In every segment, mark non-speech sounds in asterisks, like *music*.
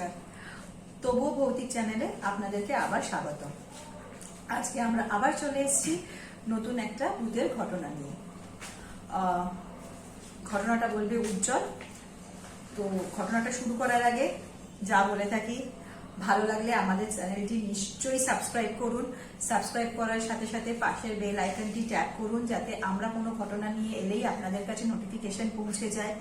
নমস্কার তবুও ভৌতিক চ্যানেলে আপনাদেরকে আবার স্বাগত আজকে আমরা আবার চলে এসেছি নতুন একটা ভূতের ঘটনা নিয়ে। ঘটনাটা বলবে উজ্জ্বল। তো ঘটনাটা শুরু করার আগে যা বলে থাকি ভালো লাগলে আমাদের চ্যানেলটি নিশ্চয়ই সাবস্ক্রাইব করুন। সাবস্ক্রাইব করার সাথে সাথে পাশের বেল আইকনটি ট্যাপ করুন যাতে আমরা কোনো ঘটনা নিয়ে এলেই আপনাদের কাছে নোটিফিকেশন পৌঁছে যায়।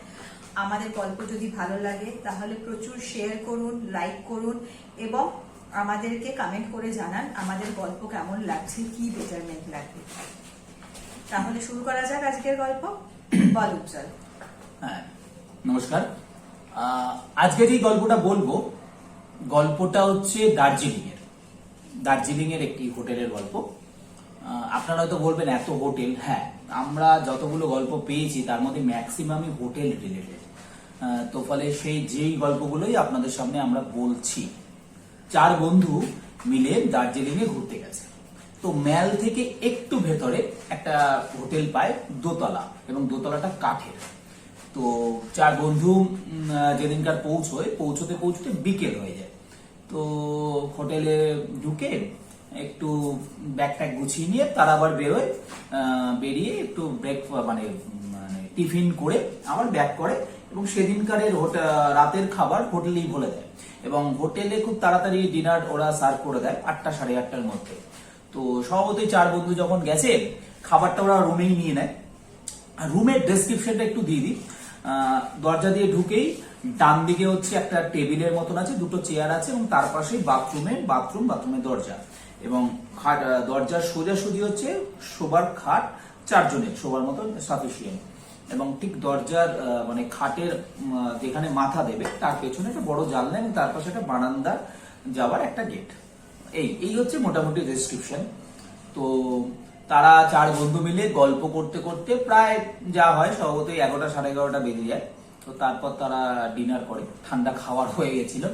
আমাদের গল্প যদি ভালো লাগে তাহলে প্রচুর শেয়ার করুন লাইক করুন এবং আমাদেরকে কমেন্ট করে জানান আমাদের গল্প কেমন লাগছে কি বেটারমেন্ট লাগবে। তাহলে শুরু করা যাক আজকের গল্প। বল উজ্জ্বল। হ্যাঁ নমস্কার। আহ, আজকে যে গল্পটা বলব গল্পটা হচ্ছে দার্জিলিং এর দার্জিলিং এর একটি হোটেলের গল্প। আপনারা হয়তো বলবেন, এত হোটেল? হ্যাঁ আমরা যতগুলো গল্প পেয়েছি, তার মধ্যে ম্যাক্সিমামই হোটেল রিলেটেড তো ফলে সেই যেই গল্পগুলোই আপনাদের সামনে আমরা বলছি, চার বন্ধু মিলে দার্জিলিং এ ঘুরতে গেছে। তো ম্যাল থেকে একটু ভেতরে একটা হোটেল পায় দোতলা, এবং দোতলাটা কাঠের। তো চার বন্ধু যেদিনকার পৌঁছয়, পৌঁছতে পৌঁছতে বিকেল হয়ে যায়। তো হোটেলে ঢুকে একটু ব্যাগ ট্যাগ গুছিয়ে নিয়ে তারা আবার বেরোয় বেরিয়ে একটু ব্রেক মানে মানে টিফিন করে আবার ব্যাক করে এবং সেদিনকারের রাতের খাবার হোটেলেই বলে দেয় এবং হোটেলে খুব তাড়াতাড়ি ডিনার ওরা সার্ভ করে দেয় আটটা সাড়ে আটটার মধ্যে। তো স্বভাবতই চার বন্ধু যখন গেছে, খাবারটা ওরা রুমেই নিয়ে নেয়। রুমের ডেসক্রিপশনটা একটু দিয়ে দিই। দরজা দিয়ে ঢুকেই ডান দিকে হচ্ছে একটা টেবিলের মতন আছে, দুটো চেয়ার আছে এবং তার পাশেই বাথরুমে বাথরুম, বাথরুমের দরজা এবং খাট দরজার সোজাসুজি হচ্ছে শোবার খাট চারজনের, শোবার মতন সাফিসিয়েন্ট এবং ঠিক দরজার মানে খাটের যেখানে মাথা দেবে তার পেছনে একটা বড় জানলা এবং তার পাশে একটা বারান্দা যাওয়ার একটা গেট এই এই হচ্ছে মোটামুটি ডেসক্রিপশন তো তারা চার বন্ধু মিলে গল্প করতে করতে প্রায় যা হয়, স্বভাবতই এগারোটা সাড়ে এগারোটা বেজে যায়। তো তারপর তারা ডিনার করে। ঠান্ডা খাওয়ার হয়ে গেছিল।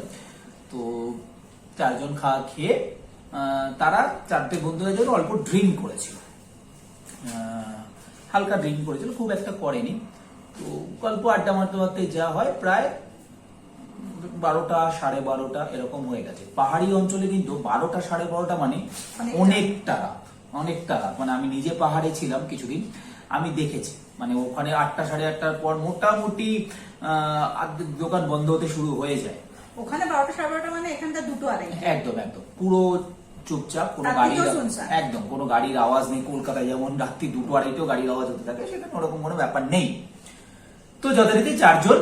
তো চারজন খাওয়া খেয়ে আহ, তারা চারটে বন্ধুদের জন্য অল্প ড্রিঙ্ক করেছিল। হালকা ড্রিঙ্ক করেছিল খুব একটা করেনি। তো গল্প আড্ডা মারতে মারতে যা হয় প্রায় বারোটা সাড়ে বারোটা এরকম হয়ে গেছে। পাহাড়ি অঞ্চলে কিন্তু বারোটা সাড়ে বারোটা মানে অনেকটা। অনেকটা রাত অনেকটা রাত। মানে আমি নিজে পাহাড়ে ছিলাম কিছুদিন। আমি দেখেছি। মানে ওখানে আটটা সাড়ে আটটার পর মোটামুটি আর্ধেক দোকান বন্ধ হতে শুরু হয়ে যায়। ওখানে বারোটা সাড়ে বারোটা মানে এখানটা দুটো আড়াই একদম একদম। পুরো চুপচাপ কোনো গাড়ির একদম কোনো গাড়ির আওয়াজ নেই কলকাতায়। যেমন রাত্রি দুটো আড়াইটেও গাড়ির আওয়াজ হতে থাকে সেখানে ওরকম কোনো ব্যাপার নেই। তো যথারীতি চারজন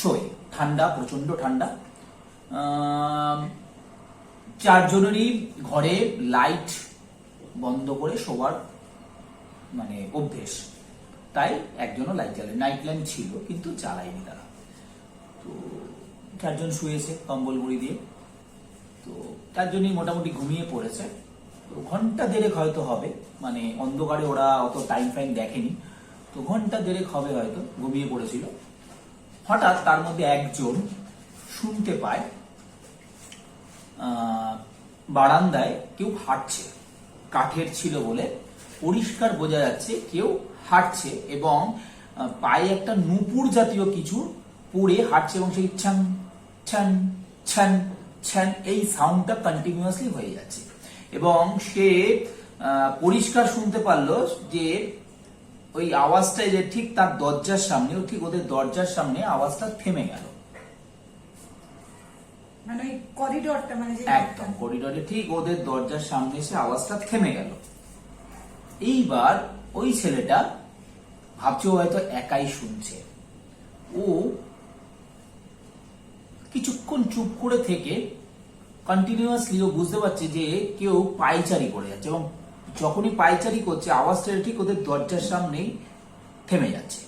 শোয়। ঠান্ডা প্রচণ্ড ঠান্ডা। চারজনেরই ঘরে লাইট বন্ধ করে শোবার মানে অভ্যেস। তাই একজনও লাইট জ্বালে। নাইট ল্যাম্প ছিল, কিন্তু জ্বালায়নি তারা। তো চারজন শুয়েছে কম্বল মুড়ি দিয়ে। তো তার জন্যই মোটামুটি ঘুমিয়ে পড়েছে। তো ঘণ্টা দেড়েক হয়তো হবে। মানে অন্ধকারে ওরা অত টাইম ফাইম দেখেনি। তো ঘণ্টা দেড়েক হবে হয়তো, ঘুমিয়ে পড়েছিল। হঠাৎ তার মধ্যে একজন শুনতে পায় বারান্দায় কেউ হাঁটছে। কাঠের ছিল বলে। পরিষ্কার বোঝা যাচ্ছে কেউ হাঁটছে এবং পায়ে একটা নুপুর জাতীয় কিছু পরে হাঁটছে এবং সেই ছান ছান ছান ছান এই সাউন্ডটা কন্টিনিউয়াসলি হয়ে যাচ্ছে। এবং সে পরিষ্কার শুনতে পারল যে ওই আওয়াজটা যে ঠিক তার দরজার সামনে ঠিক ওদের দরজার সামনে আওয়াজটা থেমে গেল। মানে করিডোরটা মানে যে একদম করিডোরে ঠিক ওদের দরজার সামনে এসে আওয়াজটা থেমে গেল। এইবার ওই ছেলেটা ভাবছে ও হয়তো একাই শুনছে। ও কিছুক্ষণ চুপ করে থেকে কন্টিনিউয়াসলি ও বুঝতে পারছে যে কেউ পায়চারি করে যাচ্ছে এবং যখনই পায়চারি করছে আওয়াজটা ঠিক ওদের দরজার সামনেই থেমে যাচ্ছে।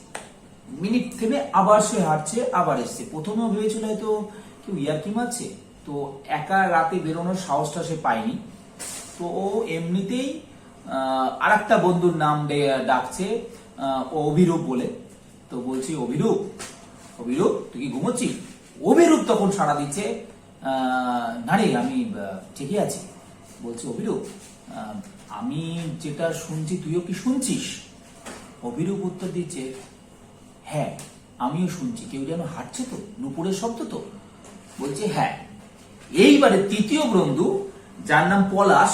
মিনিট থেমে আবার সে হাঁটছে, আবার এসছে। প্রথমেও ভেবেছিল হয়তো কেউ ইয়ার্কি মারছে। তো একা রাতে বেরোনোর সাহসটা সে পায়নি। তো ও এমনিতেই আর একটা বন্ধুর নাম ডাকছে অভিরূপ বলে। তো বলছি, অভিরূপ অভিরূপ, তুই কি ঘুমোচ্ছিস? অভিরূপ তখন সাড়া দিচ্ছে না রে, আমি ঠিকই আছি। বলছে, অভিরূপ আমি যেটা শুনছি, তুইও কি শুনছিস? অভিরূপ উত্তর দিচ্ছে হ্যাঁ আমিও শুনছি। কেউ যেন হাঁটছে তো, নুপুরের শব্দ তো? বলছে হ্যাঁ। এইবারে তৃতীয় বন্ধু, যার নাম পলাশ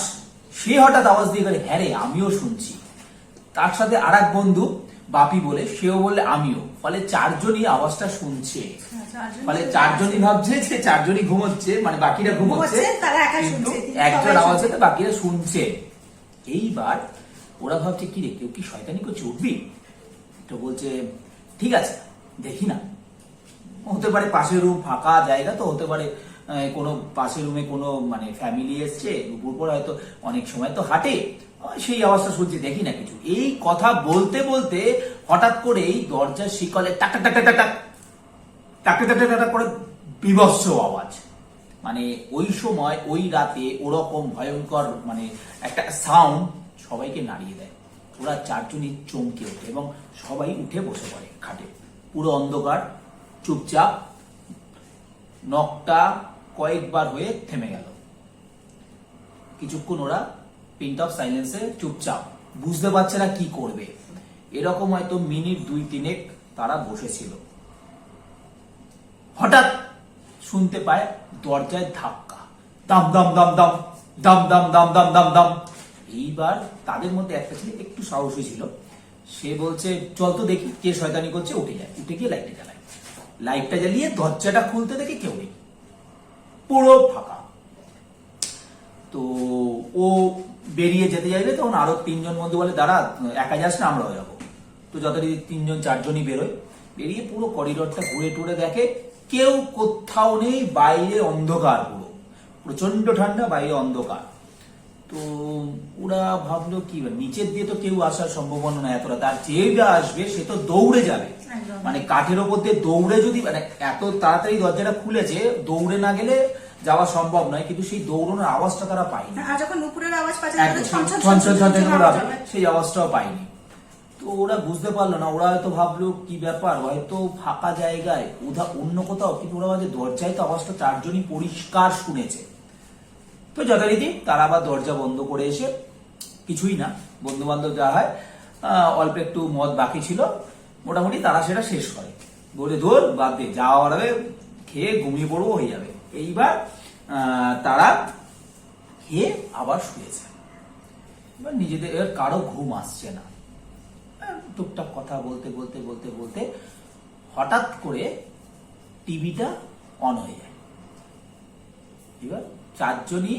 সে হঠাৎ আওয়াজ দিয়ে গেলে হ্যাঁ রে আমিও শুনছি। তার সাথে আর এক বন্ধু বাপি বলে সেও বললে আমিও। ফলে চারজনই আওয়াজটা শুনছে। ফলে চারজনই ভাবছে যে চারজনই ঘুমোচ্ছে মানে বাকিরা ঘুমোচ্ছে কিন্তু একজন আওয়াজ হতে বাকিরা শুনছে। এইবার ওরা ভাবছে কি রে কেউ কি শয়তানি করছে? উঠবি? তো বলছে ঠিক আছে দেখি না। হতে পারে পাশের রুম ফাঁকা জায়গা তো হতে পারে কোনো পাশের রুমে কোনো মানে ফ্যামিলি এসছে, দুপুর পর হয়তো অনেক সময় তো হাঁটে। সেই আওয়াজটা শুনছি দেখি না কিছু। এই কথা বলতে বলতে হঠাৎ করেই দরজার শিকলে করে বিভৎস আওয়াজ। মানে ওই সময়, ওই রাতে ওরকম ভয়ঙ্কর মানে একটা সাউন্ড সবাইকে নাড়িয়ে দেয়। ওরা চারজনই চমকে ওঠে এবং সবাই উঠে বসে পড়ে খাটে। পুরো অন্ধকার, চুপচাপ নকটা কয়েকবার হয়ে থেমে গেল। কিছুক্ষণ ওরা পিন্ট অফ সাইলেন্সে চুপচাপ, বুঝতে পারছে না কি করবে। এরকম হয়তো মিনিট দুই তিনেক তারা বসেছিল। হঠাৎ শুনতে পায় দরজায় ধাক্কা। দাম দাম দাম দাম দাম দাম দাম দাম দাম দাম। এইবার তাদের মধ্যে একটা ছেলে একটু সাহসী ছিল। সে বলছে, চল তো দেখি কে শয়তানি করছে, উঠে যায়। উঠে গিয়ে লাইটটা জ্বালায়। লাইটটা জ্বালিয়ে দরজাটা খুলতে দেখে কেউ নেই। পুরো ফাঁকা। তো ও বেরিয়ে যেতে চাইবে তখন আরও তিনজন বন্ধু বলে, দাঁড়া, একা যাস না, আমরাও যাব। তো যথারীতি তিনজন, চারজনই বেরোয়। বেরিয়ে পুরো করিডোরটা ঘুরে টুরে দেখে কেউ কোথাও নেই, বাইরে অন্ধকার পুরো। প্রচণ্ড ঠান্ডা, বাইরে অন্ধকার। তো ওরা ভাবলো, কি নিচের দিয়ে তো কেউ আসার সম্ভাবনা না এতটা, তার যে আসবে, সে তো দৌড়ে যাবে। মানে কাঠের ওপর দিয়ে দৌড়ে যদি মানে এত তাড়াতাড়ি দরজাটা খুলেছে দৌড়ে না গেলে যাওয়া সম্ভব নয় কিন্তু সেই দৌড়ানোর আওয়াজটা তারা পায়নি। যখন নুপুরের আওয়াজ। সেই অবস্থাও পায়নি। তো ওরা বুঝতে পারল না ওরা হয়তো ভাবলো কি ব্যাপার? হয়তো ফাঁকা জায়গায় উধা অন্য কোথাও। কিন্তু ওরা ভাবে দরজায় তো আওয়াজটা চারজনই পরিষ্কার শুনেছে। তো যথারীতি তারা আবার দরজা বন্ধ করে এসে কিছুই না বন্ধু বান্ধব যা হয় আহ, অল্প একটু মদ বাকি ছিল মোটামুটি তারা সেটা শেষ করে। বলে, ধর, বাদ দিয়ে যাওয়া হবে, খেয়ে ঘুমিয়ে পড়ব, হয়ে যাবে। এইবার তারা খেয়ে আবার শুয়েছে। এবার নিজেদের কারও ঘুম আসছে না। টুকটাক কথা বলতে বলতে বলতে বলতে হঠাৎ করে টিভিটা অন হয়ে যায়। এবার চারজনই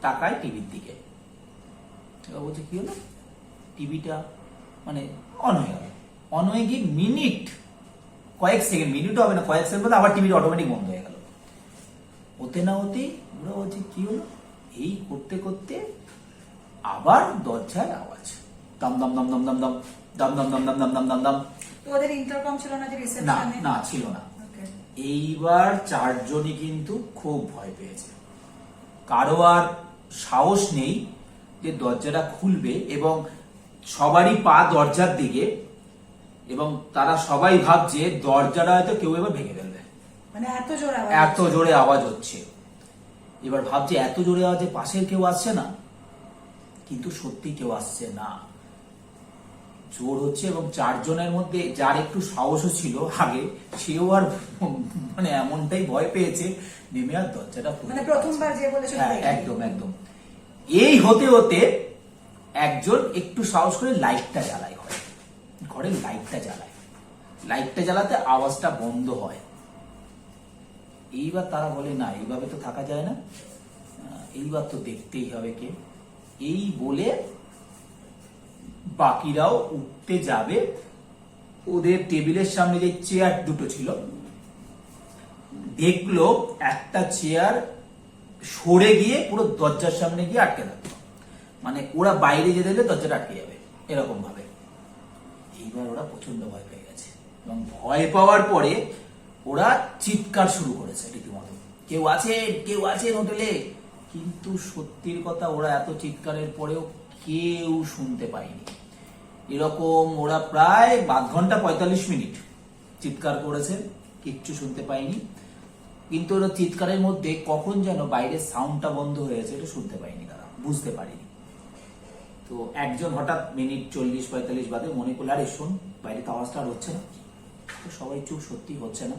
তাকায় টিভির দিকে। এবার বলছে, কি হলো? টিভিটা মানে অন হয়ে গেল। অন হয়ে গিয়ে মিনিট কয়েক সেকেন্ড মিনিটও হবে না কয়েক সেকেন্ড পরে আবার টিভিটা অটোমেটিক বন্ধ হয়ে গেল হতে না হতেই ওরা বলছে কি হলো এই করতে করতে আবার দরজায় আওয়াজ দাম দাম দাম দাম দাম দাম দাম দাম দাম দাম দাম দাম দাম দাম তো ওদের ইন্টারকম ছিল না যে না রিসেপশনে না ছিল না এইবার চারজনই কিন্তু খুব ভয় পেয়েছে কারও আর সাহস নেই যে দরজাটা খুলবে এবং সবারই পা দরজার দিকে এবং তারা সবাই ভাবছে দরজাটা হয়তো কেউ এবার ভেঙে ফেলবে। মানে এত জোর আওয়াজ এত জোরে আওয়াজ হচ্ছে। এবার ভাবছে এত জোরে আওয়াজে পাশের কেউ আসছে না? কিন্তু সত্যি কেউ আসছে না। জোর হচ্ছে এবং চারজনের মধ্যে যার একটু সাহসও ছিল আগে সেও আর *laughs* মানে এমনটাই ভয় পেয়েছে নেমে আর দরজাটা মানে প্রথমবার যে বলেছিল হ্যাঁ একদম একদম। এই হতে হতে একজন একটু সাহস করে লাইটটা জ্বালায়। ঘরে লাইটটা জ্বালায়। লাইটটা জ্বালাতে আওয়াজটা বন্ধ হয়। এইবার তারা বলে, না, এইভাবে তো থাকা যায় না। এইবার তো দেখতেই হবে কে। এই বলে বাকিরাও উঠতে যাবে। ওদের টেবিলের সামনে যে চেয়ার দুটো ছিল, দেখল একটা চেয়ার সরে গিয়ে পুরো দরজার সামনে গিয়ে আটকে থাকল। মানে ওরা বাইরে যেতে গেলে দরজাটা আটকে যাবে এরকম ভাবে এইবার ওরা প্রচণ্ড ভয় পেয়ে গেছে। এবং ভয় পাওয়ার পরে ওরা চিৎকার শুরু করেছে রীতিমতো। কেউ আছে কেউ আছে হোটেলে। কিন্তু সত্যির কথা ওরা এত চিৎকারের পরেও কেউ শুনতে পায়নি। এরকম ওরা প্রায় আধ ঘণ্টা পঁয়তাল্লিশ মিনিট চিৎকার করেছে, কিচ্ছু শুনতে পায়নি। কিন্তু ওরা চিৎকারের মধ্যে কখন যেন বাইরের সাউন্ডটা বন্ধ হয়েছে এটা শুনতে পায়নি তারা, বুঝতে পারিনি। তো একজন হঠাৎ মিনিট চল্লিশ পঁয়তাল্লিশ বাদে মনে করল আরে শোন বাইরে তো আওয়াজটা আর হচ্ছে না। তো সবাই চুপ সত্যি হচ্ছে না।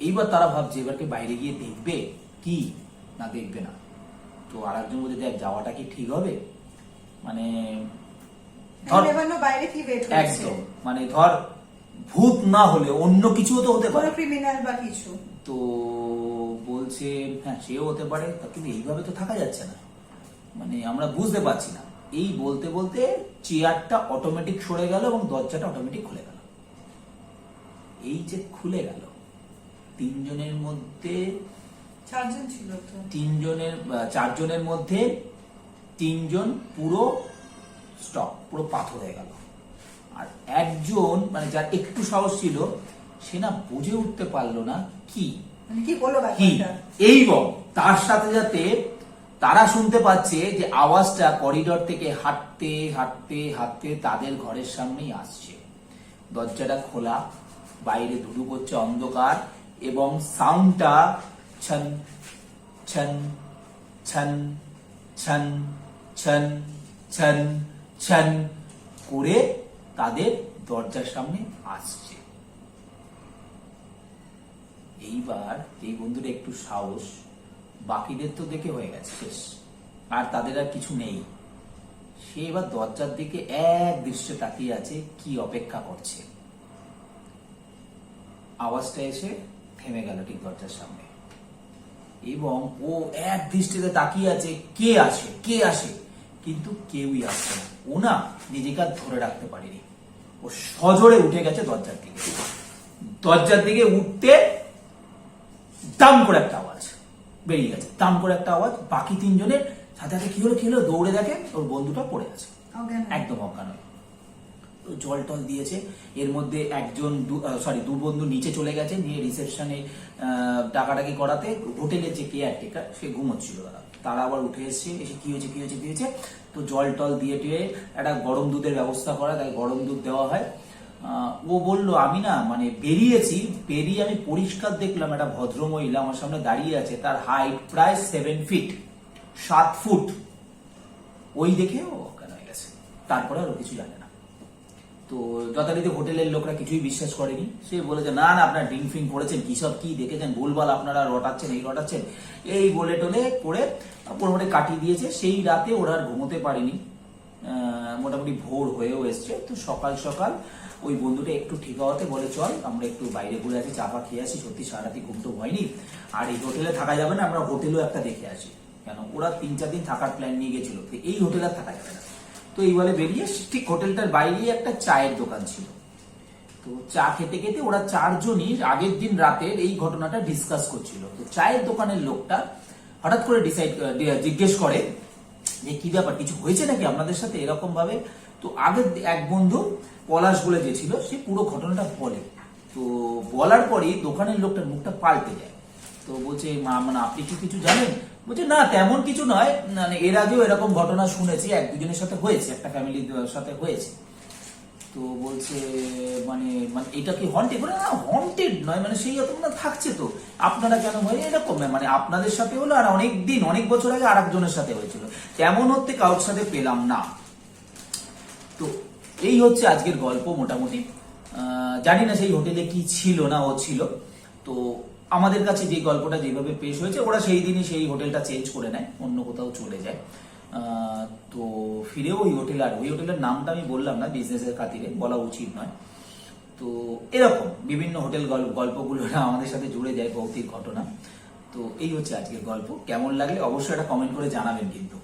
এইবার তারা ভাবছে এবারকে বাইরে গিয়ে দেখবে? কি? না দেখবে না। তো আর একজন বলছে দেখ যাওয়াটা কি ঠিক হবে? মানে একদম। মানে ধর ভূত না হলে অন্য কিছুও তো হতে পারে। ক্রিমিনাল বা কিছু? তো বলছে হ্যাঁ সেও হতে পারে। কিন্তু এইভাবে তো থাকা যাচ্ছে না। মানে আমরা বুঝতে পারছি না। এই বলতে বলতে চেয়ারটা অটোমেটিক সরে গেল এবং দরজাটা অটোমেটিক খুলে গেল। এই যে খুলে গেল তিনজনের মধ্যে চারজন ছিল তো। তিনজনের চারজনের মধ্যে তিনজন পুরো স্টপ পুরো পাথর হয়ে গেল। আর একজন মানে যার একটু সাহস ছিল সে না বুঝে উঠতে পারল না কি মানে কি বলো এই বম তার সাথে সাথে তারা শুনতে পাচ্ছে যে আওয়াজটা করিডর থেকে হাঁটতে হাঁটতে হাঁটতে তাদের ঘরের সামনেই আসছে। দরজাটা খোলা, বাইরে ধুধু করছে অন্ধকার এবং সাউন্ডটা ছন ছন ছন ছন ছন ছন ছন করে তাদের দরজার সামনে আসছে। এইবার, এই বন্ধুর একটু সাহস বাকিদের তো দেখে হয়ে গেছে, শেষ। আর তাদের আর কিছু নেই। সে এবার দরজার দিকে এক দৃশ্যে তাকিয়ে আছে, কি অপেক্ষা করছে। আওয়াজটা এসে থেমে গেল ঠিক দরজার সামনে। এবং ও এক দৃষ্টিতে তাকিয়ে আছে, কে আসে কে আসে কিন্তু কেউই আসছে না। ও না নিজেকে আর ধরে রাখতে পারেনি। ও সজোরে উঠে গেছে দরজার দিকে। দরজার দিকে উঠতে দাম করে একটা বেরিয়ে গেছে। দাম করে একটা আওয়াজ বাকি তিনজনের সাথে সাথে কি হলো কি হলো দৌড়ে দেখে ওর বন্ধুটা পড়ে আছে একদম অজ্ঞান। তো জল টল দিয়েছে। এর মধ্যে একজন সরি দু বন্ধু নিচে চলে গেছে নিয়ে রিসেপশনে টাকাটাকি করাতে হোটেলের যে কেয়ার টেকার সে ঘুমোচ্ছিল তারা। তারা আবার উঠে এসছে এসে কি হয়েছে কি হয়েছে কি হয়েছে? তো জল টল দিয়ে টিয়ে একটা গরম দুধের ব্যবস্থা করা তাই গরম দুধ দেওয়া হয়। ও বলল, আমি না মানে বেরিয়েছি, বেরিয়ে আমি পরিষ্কার দেখলাম একটা ভদ্র মহিলা আমার সামনে দাঁড়িয়ে আছে, তার হাইট প্রায় সেভেন ফিট সাত ফুট ওই দেখে ও হয়ে গেছে। তারপরে আর কিছু জানে না। তো যথারীতি হোটেলের লোকরা কিছুই বিশ্বাস করেনি। সে বলেছে, না না, আপনার ড্রিঙ্ক ফিঙ্ক করেছেন, কি সব, কি দেখেছেন? ভুলভাল আপনারা রটাচ্ছেন, এই রটাচ্ছেন। এই বলে টলে করে মোটামুটি কাটিয়ে দিয়েছে। সেই রাতে ওরা আর ঘুমোতে পারেনি। মোটামুটি ভোর হয়েও এসছে। তো সকাল সকাল ওই বন্ধুটা একটু ঠিক হওয়াতে বলে, চল, আমরা একটু বাইরে ঘুরে আসি চা ফা খেয়ে আসি, সত্যি সারাতি ঘুম তো হয়নি। আর এই হোটেলে থাকা যাবে না, আমরা হোটেলও একটা দেখে আসি। কেন? ওরা তিন, চার দিন থাকার প্ল্যান নিয়ে গেছিল এই হোটেলে থাকা যাবে না। তো এই বলে বেরিয়ে ঠিক হোটেলটার বাইরেই একটা চায়ের দোকান ছিল। তো চা খেতে খেতে ওরা চারজনই আগের দিন রাতের এই ঘটনাটা ডিসকাস করছিল। তো চায়ের দোকানের লোকটা হঠাৎ করে ডিসাইড জিজ্ঞেস করে যে, কি ব্যাপার, কিছু হয়েছে নাকি আপনাদের সাথে এরকম ভাবে তো আগের, এক বন্ধু পলাশ বলে যে ছিল, সে পুরো ঘটনাটা বলে। তো বলার পরেই দোকানের লোকটার মুখটা পাল্টে যায়। তো বলছে, মা মানে আপনি কি কিছু জানেন? বলছে, না, তেমন কিছু নয়। মানে এর আগেও এরকম ঘটনা শুনেছি, এক দুজনের সাথে হয়েছে, একটা ফ্যামিলির সাথে হয়েছে। তো বলছে মানে মানে এটা কি হন্টেড বলে, না হন্টেড নয় মানে সেই রকম না, থাকছে তো। আপনারা কেন হয় এরকম? মানে আপনাদের সাথে হলো, আর অনেক দিন অনেক বছর আগে আর একজনের সাথে হয়েছিল। তেমন হতে কারোর সাথে পেলাম না। এই হচ্ছে আজকের গল্প মোটামুটি। জানি না সেই হোটেলে কি ছিল না ও ছিল। তো আমাদের কাছে যে গল্পটা যেভাবে পেশ হয়েছে, ওরা সেই দিনই সেই হোটেলটা চেঞ্জ করে নেয়, অন্য কোথাও চলে যায়। তো ফিরেও ওই হোটেল আর ওই হোটেলের নামটা আমি বললাম না বিজনেসের খাতিরে, বলা উচিত নয়। তো এরকম বিভিন্ন হোটেল গল্প গল্পগুলো আমাদের সাথে জুড়ে যায়, ভৌতিক ঘটনা। তো এই হচ্ছে আজকের গল্প। কেমন লাগলে অবশ্যই একটা কমেন্ট করে জানাবেন কিন্তু।